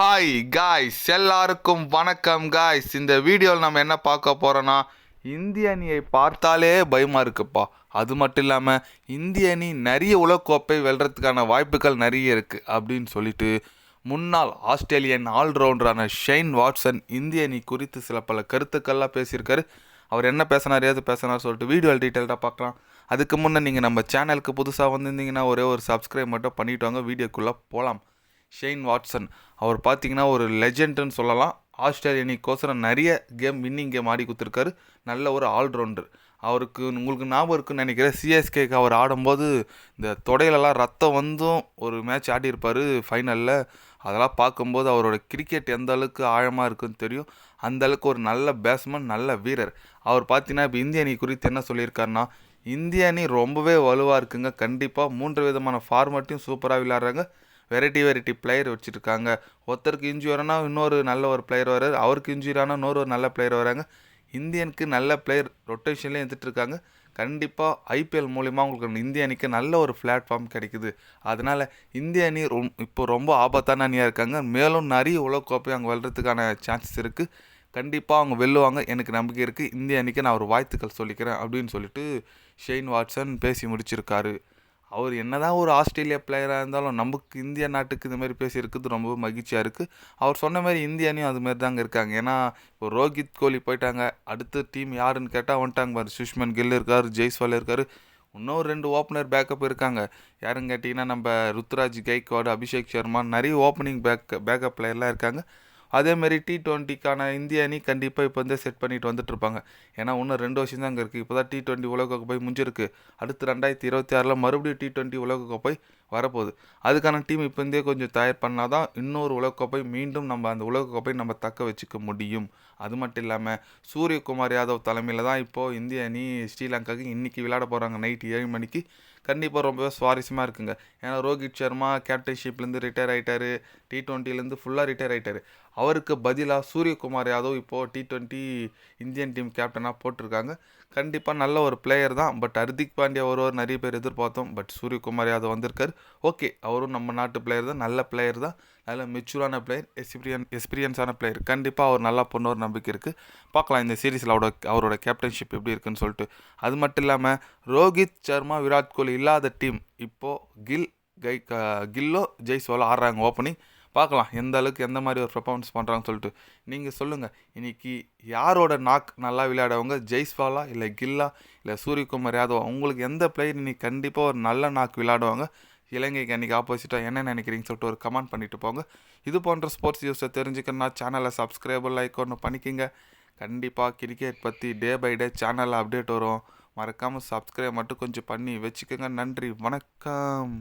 Hi guys எல்லாருக்கும் வணக்கம் guys இந்த வீடியோவில் நம்ம என்ன பார்க்க போகிறோன்னா இந்திய அணியை பார்த்தாலே பயமாக இருக்குப்பா. அது மட்டும் இல்லாமல் இந்திய அணி நிறைய உலகக்கோப்பை வெல்றதுக்கான வாய்ப்புகள் நிறைய இருக்குது அப்படின்னு சொல்லிட்டு முன்னாள் ஆஸ்திரேலியன் ஆல்ரவுண்டரான ஷெயின் வாட்சன் இந்திய அணி குறித்து சில பல கருத்துக்கள்லாம் பேசியிருக்காரு. அவர் என்ன பேசினார் ஏது பேசினார் சொல்லிட்டு வீடியோ டீட்டெயில்டாக பார்க்கலாம். அதுக்கு முன்னே நீங்கள் நம்ம சேனலுக்கு புதுசாக வந்திருந்தீங்கன்னா ஒரே ஒரு சப்ஸ்கிரைப் மட்டும் பண்ணிவிட்டு வாங்க. வீடியோக்குள்ளே போகலாம் ஷெயின் வாட்சன் அவர் பார்த்தீங்கன்னா ஒரு லெஜெண்டுன்னு சொல்லலாம். ஆஸ்திரேலிய அணிக்கோசரம் நிறைய கேம் வின்னிங் கேம் ஆடி கொடுத்துருக்காரு. நல்ல ஒரு ஆல்ரவுண்டர். அவருக்கு உங்களுக்கு ஞாபகம் இருக்குன்னு நினைக்கிறேன். சிஎஸ்கேக்கு அவர் ஆடும்போது இந்த தொடையிலலாம் ரத்தம் வந்தும் ஒரு மேட்ச் ஆடியிருப்பார் ஃபைனலில் அதெல்லாம் பார்க்கும்போது அவரோட கிரிக்கெட் எந்த அளவுக்கு ஆழமாக இருக்குன்னு தெரியும். அந்த அளவுக்கு ஒரு நல்ல பேட்ஸ்மேன் நல்ல வீரர். அவர் பார்த்தீங்கன்னா இப்போ இந்திய அணி குறித்து என்ன சொல்லியிருக்காருன்னா இந்திய அணி ரொம்பவே வலுவாக இருக்குங்க. கண்டிப்பாக மூன்று விதமான ஃபார்மேட்டையும் சூப்பராக விளையாடுறாங்க. வெரைட்டி வெரைட்டி பிளேயர் வச்சுருக்காங்க. ஒருத்தருக்கு இன்ஜுரி வரனா இன்னொரு நல்ல ஒரு பிளேயர் வராரு அவருக்கு இன்ஜுரி ஆனால் இன்னொரு ஒரு நல்ல பிளேயர் வராங்க. இந்தியனுக்கு நல்ல பிளேயர் ரொட்டேஷன்லேயே எடுத்துகிட்டு கண்டிப்பாக ஐபிஎல் மூலிமா உங்களுக்கு இந்திய அணிக்கு நல்ல ஒரு பிளாட்ஃபார்ம் கிடைக்குது. அதனால் இந்திய அணி ரொம் இப்போ ரொம்ப ஆபத்தான அணியாக இருக்காங்க. மேலும் நிறைய உலகக்கோப்பை அங்கே வெல்றதுக்கான சான்சஸ் இருக்குது கண்டிப்பாக அவங்க வெல்லுவாங்க. எனக்கு நம்பிக்கை இருக்குது இந்திய அணிக்கு நான் ஒரு வாழ்த்துக்கள் சொல்லிக்கிறேன் அப்படின்னு சொல்லிட்டு ஷெயின் வாட்சன் பேசி முடிச்சிருக்காரு. அவர் என்னதான் ஒரு ஆஸ்திரேலியா பிளேயராக இருந்தாலும் நமக்கு இந்திய நாட்டுக்கு இந்த மாதிரி பேசியிருக்கிறது ரொம்ப மகிழ்ச்சியாக இருக்குது அவர் சொன்ன மாதிரி இந்தியானையும் அதுமாரி அது மாதிரி தாங்க இருக்காங்க. ஏன்னா இப்போ ரோஹித் கோலி போயிட்டாங்க. அடுத்த டீம் யாருன்னு கேட்டால் வந்துட்டாங்க பாரு. சுஷ்மன் கில் இருக்கார் ஜெய்ஸ்வால் இருக்கார். இன்னும் ரெண்டு ஓப்பனர் பேக்கப் இருக்காங்க. யாருன்னு கேட்டிங்கன்னா நம்ம ருத்ராஜ் கைக்வாடு அபிஷேக் சர்மா நிறைய ஓப்பனிங் பேக் பேக்கப் பிளேயர்லாம் இருக்காங்க. அதேமாரி டி டுவெண்ட்டிக்கான இந்திய அணி கண்டிப்பாக இப்போ வந்து செட் பண்ணிட்டு வந்துட்டு இருப்பாங்க ஏன்னா இன்னும் ரெண்டு வருஷம் தான் அங்கே இருக்குது இப்போ தான் டி டுவெண்ட்டி உலகக்கோப்பை முடிஞ்சிருக்கு. அடுத்து ரெண்டாயிரத்தி இருபத்தி ஆறில் மறுபடியும் டி டுவெண்ட்டி உலகக்கோப்பை வரப்போகுது. அதுக்கான டீம் இப்போ இருந்தே கொஞ்சம் தயார் பண்ணால் தான் இன்னொரு உலகக்கோப்பை மீண்டும் நம்ம அந்த உலகக்கோப்பை நம்ம தக்க வச்சுக்க முடியும். அது மட்டும் இல்லாமல் சூரியகுமார் யாதவ் தலைமையில் தான் இப்போது இந்திய அணி ஸ்ரீலங்காவுக்கு இன்றைக்கி விளையாட போகிறாங்க நைட் ஏழு மணிக்கு. கண்டிப்பாக ரொம்பவே சுவாரஸ்யமாக இருக்குங்க. ஏன்னா ரோஹித் சர்மா கேப்டன்ஷிப்லேருந்து ரிட்டையர் ஆகிட்டார் டி ட்வெண்ட்டிலேருந்து ஃபுல்லாக ரிட்டையர் ஆகிட்டார் அவருக்கு பதிலாக சூரியகுமார் யாதவ் இப்போது டி ட்வெண்ட்டி இந்தியன் டீம் கேப்டனாக போட்டிருக்காங்க. கண்டிப்பாக நல்ல ஒரு பிளேயர் தான். பட் ஹர்திக் பாண்டியா ஒருவர் நிறைய பேர் எதிர்பார்த்தோம். பட் சூரியகுமார் யாதவ் வந்திருக்கார். ஓகே அவரும் நம்ம நாட்டு பிளேயர் தான். நல்ல பிளேயர் தான். அதில் மெச்சூரான பிளேயர் எக்ஸ்பீரியன் எக்ஸ்பீரியன்ஸான பிளேயர் கண்டிப்பாக அவர் நல்லா பண்ணுவார் நம்பிக்கை இருக்குது பார்க்கலாம் இந்த சீரீஸில் அவரோட அவரோட கேப்டன்ஷிப் எப்படி இருக்குன்னு சொல்லிட்டு. அது மட்டும் இல்லாமல் ரோஹித் சர்மா விராட் கோலி இல்லாத டீம் இப்போது கில் கை கில்லோ ஜெய்ஸ்வாலோ ஆடுறாங்க ஓப்பனிங் பார்க்கலாம் எந்த அளவுக்கு எந்த மாதிரி ஒரு பெர்ஃபார்மன்ஸ் பண்ணுறாங்கன்னு சொல்லிட்டு. நீங்கள் சொல்லுங்கள் இன்றைக்கி யாரோட நாக் நல்லா விளையாடவங்க ஜெய்ஸ்வாலா இல்லை கில்லா இல்லை சூரியகுமார் யாதவா? உங்களுக்கு எந்த பிளேயர் இன்றைக்கி கண்டிப்பாக ஒரு நல்ல நாக் விளையாடுவாங்க? இலங்கைக்கு அன்றைக்கி ஆப்போசிட்டாக என்ன நினைக்கிறீங்கன்னு சொல்லிட்டு ஒரு கமெண்ட் பண்ணிட்டு போங்க. இது போன்ற ஸ்போர்ட்ஸ் நியூஸை தெரிஞ்சுக்கணும்னா சேனலை சப்ஸ்கிரைபர் லைக் ஒன்று பண்ணிக்கிங்க. கண்டிப்பாக கிரிக்கெட் பற்றி டே பை டே சேனலில் அப்டேட் வரும். மறக்காமல் சப்ஸ்கிரைப் மட்டும் கொஞ்சம் பண்ணி வச்சுக்கோங்க. நன்றி வணக்கம்.